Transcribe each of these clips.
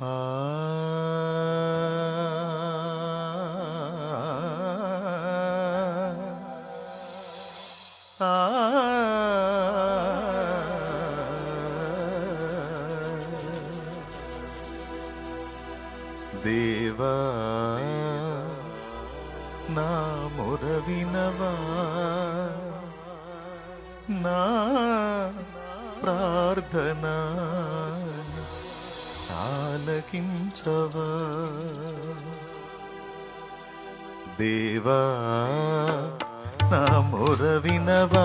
దేవా నా మొర నా ప్రార్థన? ఆలకించవా దేవా నా మొర వినవా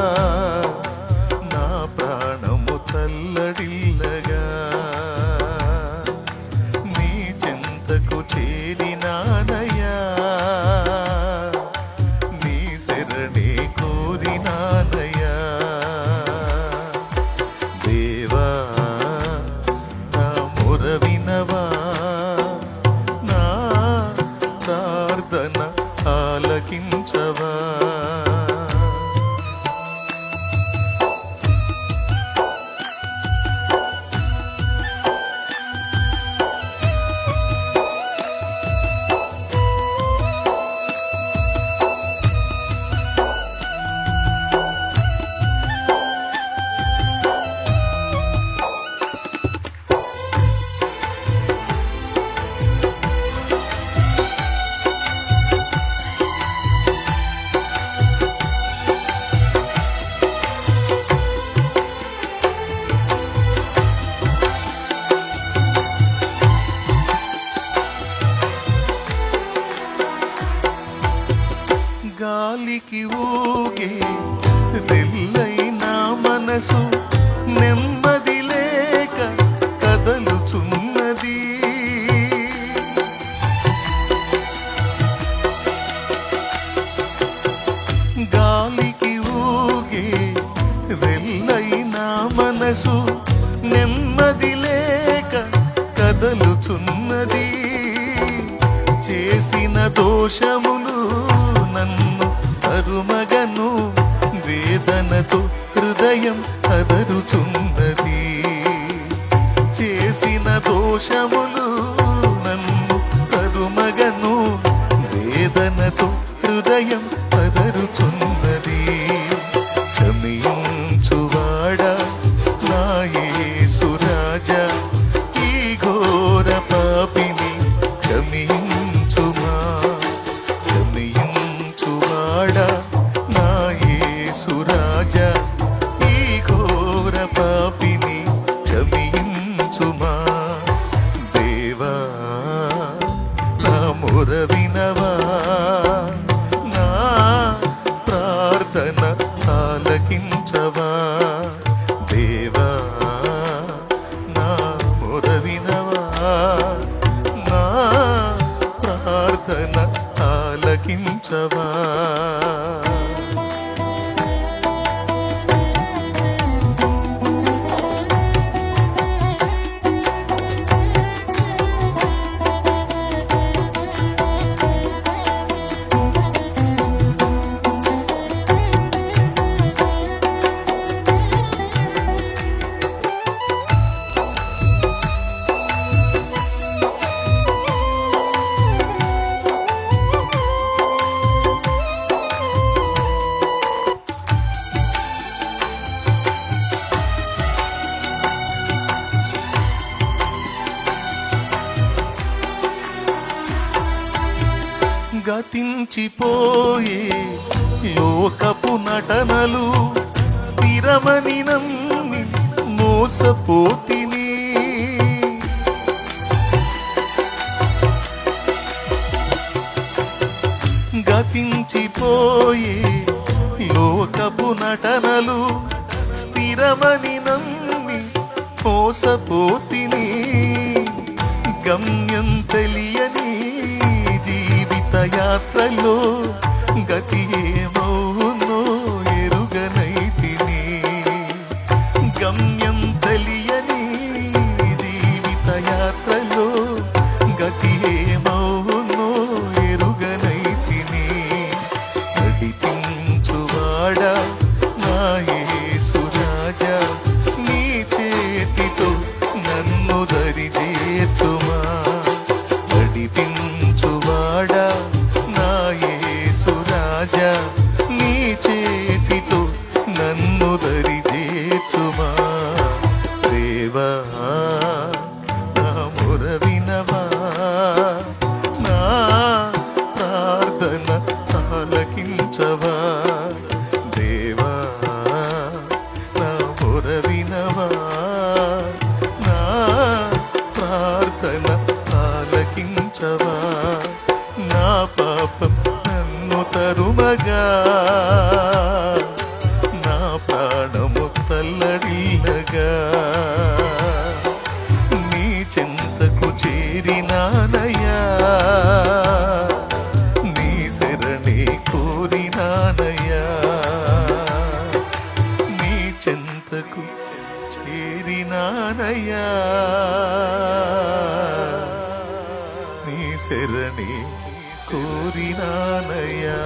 రెల్లైన మనసు నెమ్మది లేక కదలుచున్నది. గాలికి ఊగే రెల్లైన మనసు నెమ్మది లేక కదలుచున్నది. చేసిన దోషములు నన్ను అరుమగను వేదనతో హృదయం అదరుచున్నది చేసిన దోషములు నన్ను తరుమగను వేదనతో హృదయం ఆలకించవా గతించిపోయే లోకపు నటనలు స్థిరమని నమ్మి మోసపోతిని. గతించిపోయే లోకపు నటనలు స్థిరమని నమ్మి మోసపోతిని. గమ్యం తెలియని జీవిత గతి ఏమో? వినవా నా మొర వినవా నా ప్రార్థన ఆలకించవా. దేవా నా మొర వినవా నా ప్రార్థన ఆలకించవా. నా పాపం నన్ను తరుమగా శరణయ్యా నీ శరణి కోరినానయ్యా.